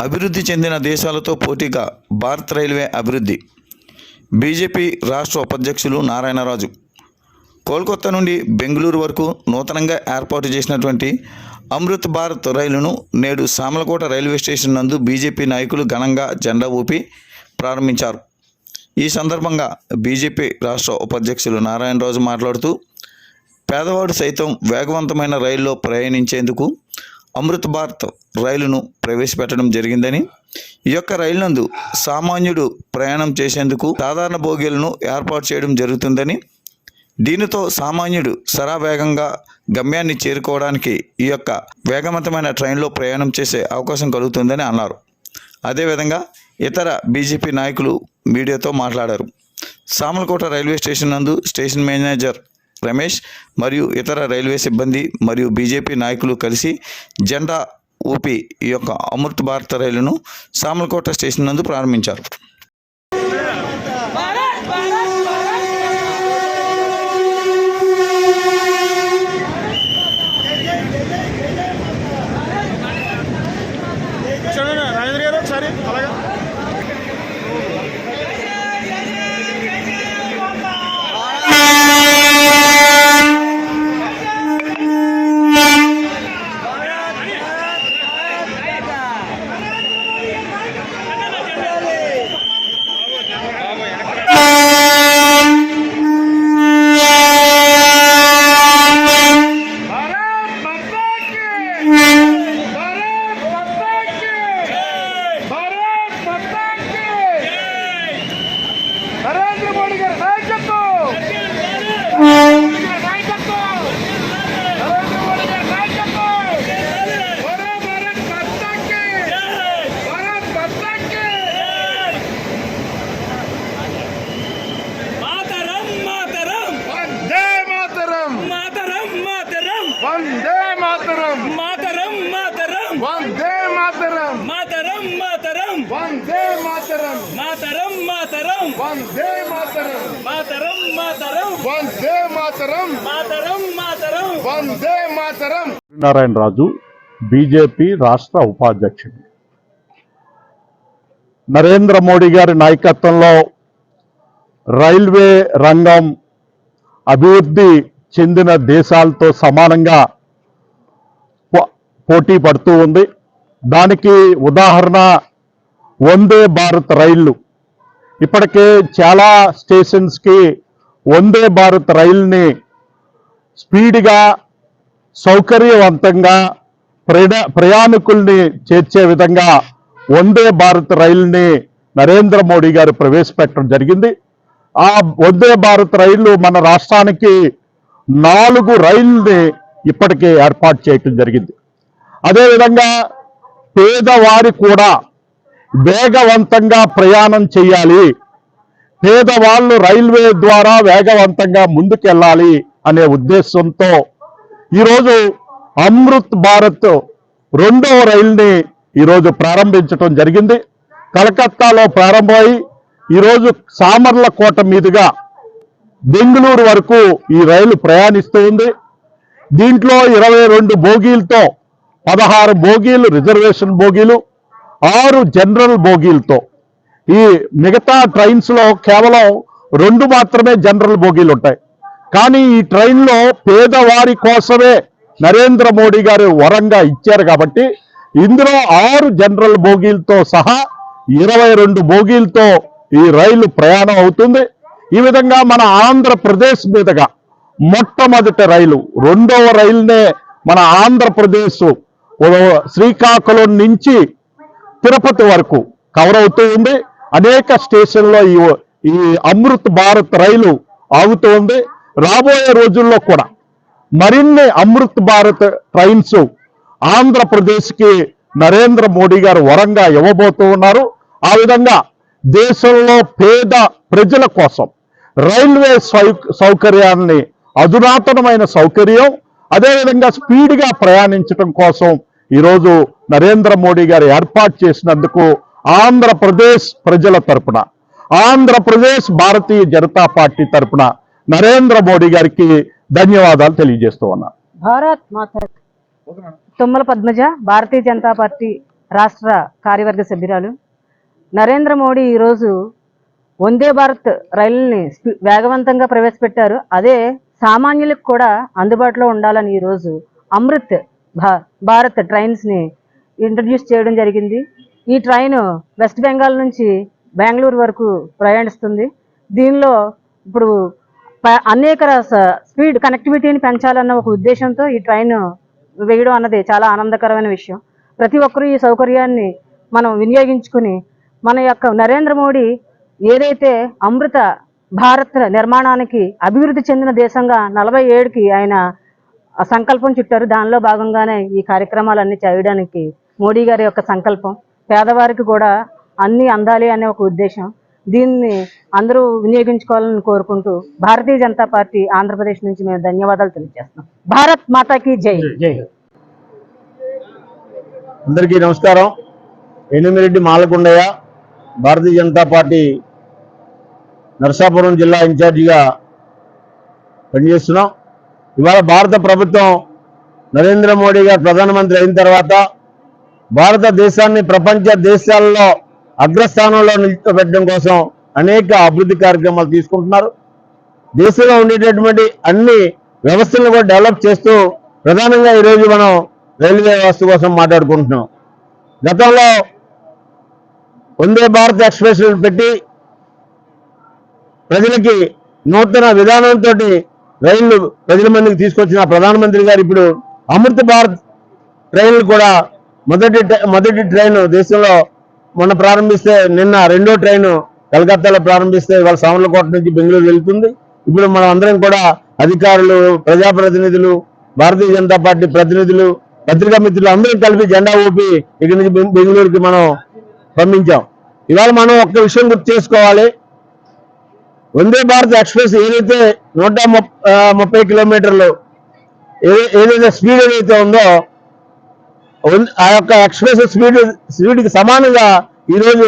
అభివృద్ధి చెందిన దేశాలతో పోటీగా భారత్ రైల్వే అభివృద్ధి. బీజేపీ రాష్ట్ర ఉపాధ్యక్షులు నారాయణరాజు. కోల్కతా నుండి బెంగళూరు వరకు నూతనంగా ఏర్పాటు చేసినటువంటి అమృత్ భారత్ రైలును నేడు సామలకోట రైల్వే స్టేషన్ నందు బీజేపీ నాయకులు ఘనంగా జెండా ఊపి ప్రారంభించారు. ఈ సందర్భంగా బీజేపీ రాష్ట్ర ఉపాధ్యక్షులు నారాయణరాజు మాట్లాడుతూ పేదవాడు సైతం వేగవంతమైన రైల్లో ప్రయాణించేందుకు అమృత్ భారత్ రైలును ప్రవేశపెట్టడం జరిగిందని ఈ యొక్క రైలు నందు సామాన్యుడు ప్రయాణం చేసేందుకు సాధారణ బోగీలను ఏర్పాటు చేయడం జరుగుతుందని దీనితో సామాన్యుడు సరావేగంగా గమ్యాన్ని చేరుకోవడానికి ఈ యొక్క వేగవంతమైన ట్రైన్లో ప్రయాణం చేసే అవకాశం కలుగుతుందని అన్నారు. అదేవిధంగా ఇతర బీజేపీ నాయకులు మీడియాతో మాట్లాడారు. సామలకోట రైల్వే స్టేషన్ నందు స్టేషన్ మేనేజర్ రమేష్ మరియు ఇతర రైల్వే సిబ్బంది మరియు బీజేపీ నాయకులు కలిసి జెండా ఊపి ఈ యొక్క అమృత్ భారత రైలును సామలకోట స్టేషన్ నందు ప్రారంభించారు చూడండి రాజేంద్ర గారు ఒకసారి అలాగా నరేంద్ర మోడీ గారి నాయకత్వం నాయకత్వం నరేంద్ర మోడీ గారి నాయకత్వం వరే భారత్ మాతాకి భారత్ మాతాకి మాతరం మాతరం వందే మాతరం మాతరం మాతరం వందే మాతరం మాతరం మాతరం వందే మాతరం. మాతరం మాతరం. వందే మాతరం. మాతరం మాతరం. వందే మాతరం. మాతరం మాతరం. వందే మాతరం. మాతరం మాతరం. వందే మాతరం. నారాయణ రాజు బీజేపీ రాష్ట్ర ఉపాధ్యక్షుడు. నరేంద్ర మోడీ గారి నాయకత్వంలో రైల్వే రంగం అభివృద్ధి చెందిన దేశాలతో సమానంగా పోటీ పడుతూ ఉంది. దానికి ఉదాహరణ వందే భారత్ రైళ్ళు. ఇప్పటికే చాలా స్టేషన్స్కి వందే భారత్ రైల్ని స్పీడ్గా సౌకర్యవంతంగా ప్రయాణికుల్ని చేర్చే విధంగా వందే భారత్ రైలుని నరేంద్ర మోడీ గారు ప్రవేశపెట్టడం జరిగింది. ఆ వందే భారత్ రైలు మన రాష్ట్రానికి నాలుగు రైళ్ళని ఇప్పటికే ఏర్పాటు చేయటం జరిగింది. అదేవిధంగా పేదవారి కూడా వేగవంతంగా ప్రయాణం చేయాలి. పేదవాళ్ళు రైల్వే ద్వారా వేగవంతంగా ముందుకెళ్ళాలి అనే ఉద్దేశంతో ఈరోజు అమృత్ భారత్ రెండవ రైల్ని ఈరోజు ప్రారంభించడం జరిగింది. కలకత్తాలో ప్రారంభమై ఈరోజు సామర్లకోట మీదుగా బెంగళూరు వరకు ఈ రైలు ప్రయాణిస్తూ ఉంది. దీంట్లో ఇరవై రెండు బోగీలతో పదహారు బోగీలు రిజర్వేషన్ బోగీలు ఆరు జనరల్ బోగీలతో. ఈ మిగతా ట్రైన్స్లో కేవలం రెండు మాత్రమే జనరల్ బోగీలు ఉంటాయి కానీ ఈ ట్రైన్లో పేదవారి కోసమే నరేంద్ర మోడీ గారు వరంగా ఇచ్చారు కాబట్టి ఇందులో ఆరు జనరల్ బోగీలతో సహా ఇరవై రెండు బోగీలతో ఈ రైలు ప్రయాణం అవుతుంది. ఈ విధంగా మన ఆంధ్రప్రదేశ్ మీదుగా మొట్టమొదటి రైలు రెండవ రైలునే మన ఆంధ్రప్రదేశ్ శ్రీకాకుళం నుంచి తిరుపతి వరకు కవర్ అవుతూ ఉంది. అనేక స్టేషన్లో ఈ ఈ అమృత్ భారత్ రైలు ఆగుతూ ఉంది. రాబోయే రోజుల్లో కూడా మరిన్ని అమృత్ భారత్ ట్రైన్స్ ఆంధ్రప్రదేశ్కి నరేంద్ర మోడీ గారు వరంగా ఇవ్వబోతూ ఉన్నారు. ఆ విధంగా దేశంలో పేద ప్రజల కోసం రైల్వే సౌకర్యాన్ని అధునాతనమైన సౌకర్యం అదేవిధంగా స్పీడ్గా ప్రయాణించడం కోసం ఈరోజు నరేంద్ర మోడీ గారు ఏర్పాటు చేసినందుకు ఆంధ్రప్రదేశ్ ప్రజల తరపున ఆంధ్రప్రదేశ్ భారతీయ జనతా పార్టీ తరపున నరేంద్ర మోడీ గారికి ధన్యవాదాలు తెలియజేస్తూ ఉన్నా. భారత్ మాత తుమ్మల పద్మజ భారతీయ జనతా పార్టీ రాష్ట్ర కార్యవర్గ సభ్యురాలు. నరేంద్ర మోడీ ఈరోజు వందే భారత్ రైలుని వేగవంతంగా ప్రవేశపెట్టారు. అదే సామాన్యులకు కూడా అందుబాటులో ఉండాలని ఈరోజు అమృత్ భారత్ ట్రైన్స్ని ఇంట్రడ్యూస్ చేయడం జరిగింది. ఈ ట్రైన్ వెస్ట్ బెంగాల్ నుంచి బెంగళూరు వరకు ప్రయాణిస్తుంది. దీనిలో ఇప్పుడు ప- అనేక స్పీడ్ కనెక్టివిటీని పెంచాలన్న ఒక ఉద్దేశంతో ఈ ట్రైన్ వేయడం అన్నది చాలా ఆనందకరమైన విషయం. ప్రతి ఒక్కరూ ఈ సౌకర్యాన్ని మనం వినియోగించుకుని మన యొక్క నరేంద్ర మోడీ ఏదైతే అమృత భారత్ నిర్మాణానికి అభివృద్ధి చెందిన దేశంగా నలభై ఏడుకి ఆయన ఆ సంకల్పం చుట్టారు. దానిలో భాగంగానే ఈ కార్యక్రమాలన్నీ చేయడానికి మోడీ గారి యొక్క సంకల్పం. పేదవారికి కూడా అన్నీ అందాలి అనే ఒక ఉద్దేశం. దీన్ని అందరూ వినియోగించుకోవాలని కోరుకుంటూ భారతీయ జనతా పార్టీ ఆంధ్రప్రదేశ్ నుంచి మేము ధన్యవాదాలు తెలియజేస్తున్నాం. భారత్ మాతాకి జై. జై అందరికీ నమస్కారం. ఎనిమిరెడ్డి మాలకొండయ్య భారతీయ జనతా పార్టీ నరసాపురం జిల్లా ఇన్ఛార్జిగా పనిచేస్తున్నాం. ఇవాళ భారత ప్రభుత్వం నరేంద్ర మోడీ గారు ప్రధానమంత్రి అయిన తర్వాత భారతదేశాన్ని ప్రపంచ దేశాల్లో అగ్రస్థానంలో నిలిచిపెట్టడం కోసం అనేక అభివృద్ధి కార్యక్రమాలు తీసుకుంటున్నారు. దేశంలో ఉండేటటువంటి అన్ని వ్యవస్థలను కూడా డెవలప్ చేస్తూ ప్రధానంగా ఈరోజు మనం రైల్వే వ్యవస్థ కోసం మాట్లాడుకుంటున్నాం. గతంలో వందే భారత్ ఎక్స్ప్రెస్ పెట్టి ప్రజలకి నూతన విధానంతో రైళ్ళు ప్రజల మందికి తీసుకొచ్చిన ప్రధానమంత్రి గారు ఇప్పుడు అమృత భారత్ ట్రైన్లు కూడా మొదటి ట్రై- మొదటి ట్రైన్ దేశంలో మొన్న ప్రారంభిస్తే నిన్న రెండో ట్రైన్ కలకత్తాలో ప్రారంభిస్తే ఇవాళ సామర్లకోట నుంచి బెంగళూరు వెళ్తుంది. ఇప్పుడు మనం అందరం కూడా అధికారులు ప్రజాప్రతినిధులు భారతీయ జనతా పార్టీ ప్రతినిధులు పత్రికా మిత్రులు అందరం కలిపి జెండా ఊపి ఇక్కడి నుంచి బెంగళూరుకి మనం పంపించాం. ఇవాళ మనం ఒక్క విషయం గుర్తు చేసుకోవాలి. వందే భారత్ ఎక్స్ప్రెస్ ఏదైతే నూట ముప్పై కిలోమీటర్లు ఏ- ఏదైతే స్పీడ్ ఏదైతే ఉందో ఆ యొక్క ఎక్స్ప్రెస్ స్పీడ్ స్పీడ్కి సమానంగా ఈరోజు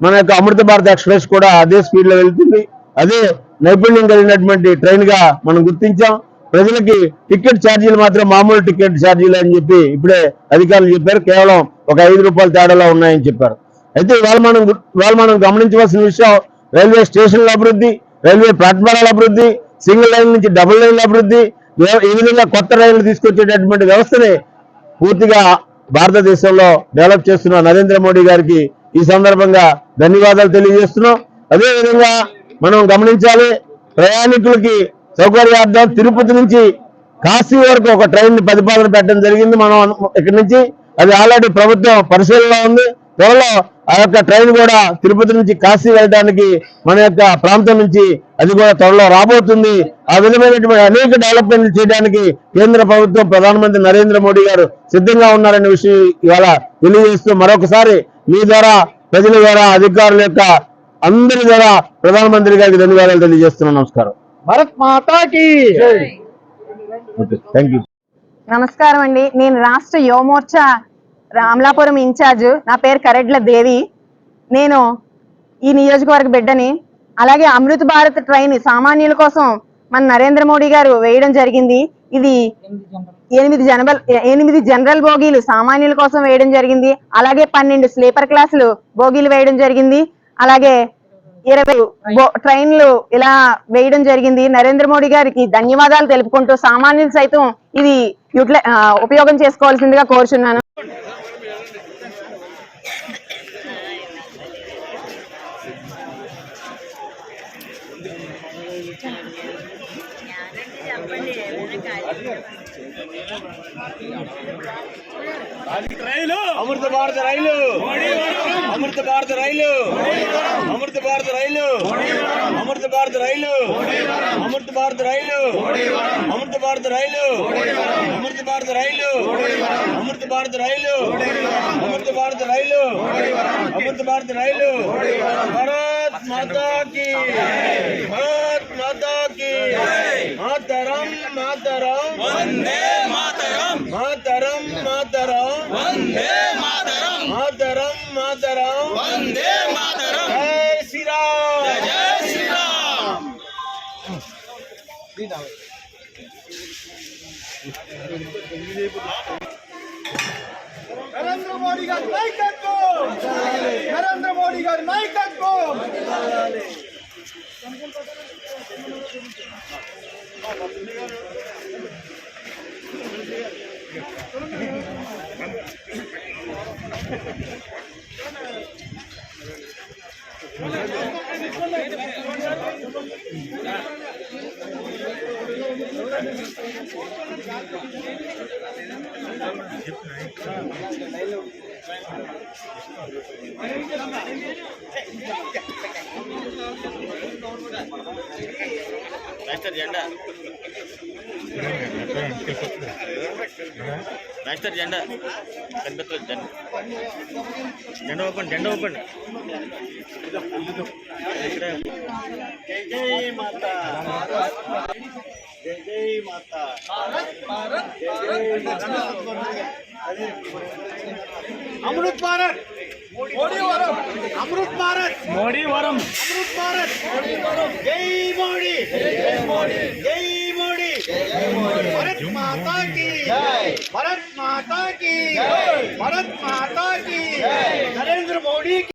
మన యొక్క అమృత భారత్ ఎక్స్ప్రెస్ కూడా అదే స్పీడ్లో వెళ్తుంది. అదే నైపుణ్యం కలిగినటువంటి ట్రైన్గా మనం గుర్తించాం. ప్రజలకి టికెట్ ఛార్జీలు మాత్రం మామూలు టికెట్ ఛార్జీలు అని చెప్పి ఇప్పుడే అధికారులు చెప్పారు. కేవలం ఒక ఐదు రూపాయల తేడాలో ఉన్నాయని చెప్పారు. అయితే ఇవాళ మనం ఇవాళ మనం గమనించవలసిన విషయం రైల్వే స్టేషన్ల అభివృద్ధి రైల్వే ప్లాట్ఫారాల అభివృద్ధి సింగిల్ లైన్ నుంచి డబుల్ లైన్ల అభివృద్ధి ఈ విధంగా కొత్త రైళ్ళు తీసుకొచ్చేటటువంటి వ్యవస్థని పూర్తిగా భారతదేశంలో డెవలప్ చేస్తున్న నరేంద్ర మోడీ గారికి ఈ సందర్భంగా ధన్యవాదాలు తెలియజేస్తున్నాం. అదే విధంగా మనం గమనించాలి ప్రయాణికులకి సౌకర్యార్థం తిరుపతి నుంచి కాశీ వరకు ఒక ట్రైన్ని ప్రతిపాదన పెట్టడం జరిగింది. మనం ఇక్కడి నుంచి? అది ఆల్రెడీ ప్రభుత్వం పరిశీలనలో ఉంది. త్వరలో ఆ యొక్క ట్రైన్ కూడా తిరుపతి నుంచి కాశీ వెళ్ళడానికి మన యొక్క ప్రాంతం నుంచి అది కూడా త్వరలో రాబోతుంది. ఆ విధమైనటువంటి అనేక డెవలప్మెంట్లు చేయడానికి కేంద్ర ప్రభుత్వం ప్రధానమంత్రి నరేంద్ర మోడీ గారు సిద్ధంగా ఉన్నారనే విషయం ఇవాళ తెలియజేస్తూ మరొకసారి మీ ద్వారా ప్రజల ద్వారా అధికారుల యొక్క అందరి ద్వారా ప్రధానమంత్రి గారికి ధన్యవాదాలు తెలియజేస్తున్నాను. నమస్కారం. భారత్ మాతాకి థ్యాంక్ యూ నమస్కారం అండి. నేను రాష్ట్ర యువమోర్చా రామలాపురం ఇన్ఛార్జ్ నా పేరు కరెడ్ల దేవి. నేను ఈ నియోజకవర్గ బిడ్డని అలాగే అమృత్ భారత్ ట్రైన్ సామాన్యుల కోసం మన నరేంద్ర మోడీ గారు వేయడం జరిగింది. ఇది ఎనిమిది జనరల్ ఎనిమిది జనరల్ బోగీలు సామాన్యుల కోసం వేయడం జరిగింది. అలాగే పన్నెండు స్లీపర్ క్లాసులు బోగీలు వేయడం జరిగింది. అలాగే ఇరవై ట్రైన్లు ఇలా వేయడం జరిగింది. నరేంద్ర మోడీ గారికి ధన్యవాదాలు తెలుపుకుంటూ సామాన్యులు సైతం ఇది యూటిలై ఉపయోగం చేసుకోవాల్సిందిగా కోరుచున్నాను. అమృత భారత రైలు అమృత భారత రైలు అమృత భారత రైలు అమృత భారత రైలు అమృత భారత రైలు అమృత భారత రైలు అమృత భారత రైలు అమృత భారత రైలు అమృత భారత రైలు అమృత భారత రైలు భారత్ మాతా భారత్ మాతా मातरम मातरम। वंदे मातरम। मातरम मातरम। वंदे मातरम। मातरम मातरम। वंदे मातरम। जय श्री राम। जय श्री राम। नरेंद्र मोदी का नायकत्व। नरेंद्र मोदी का नायकत्व। నాయకత్వం మాస్టర్ జెండా మాస్టర్ జెండా కనిపించలేదు జెండా జెండా ఒప్పండి జెండా ఒప్పండి జై జై మాత జై జై మాత అమృత్ భారత్ மோடி வரும். அம்ருத் பாரத் மோடி வரும். அம்ருத் பாரத் மோடி வரும் ஜெய் மோடி. ஜெய் மோடி. ஜெய் மோடி பரத் மாதா கி. பரத் மாதா கி. பரத் மாதா கி. நரேந்திர மோடி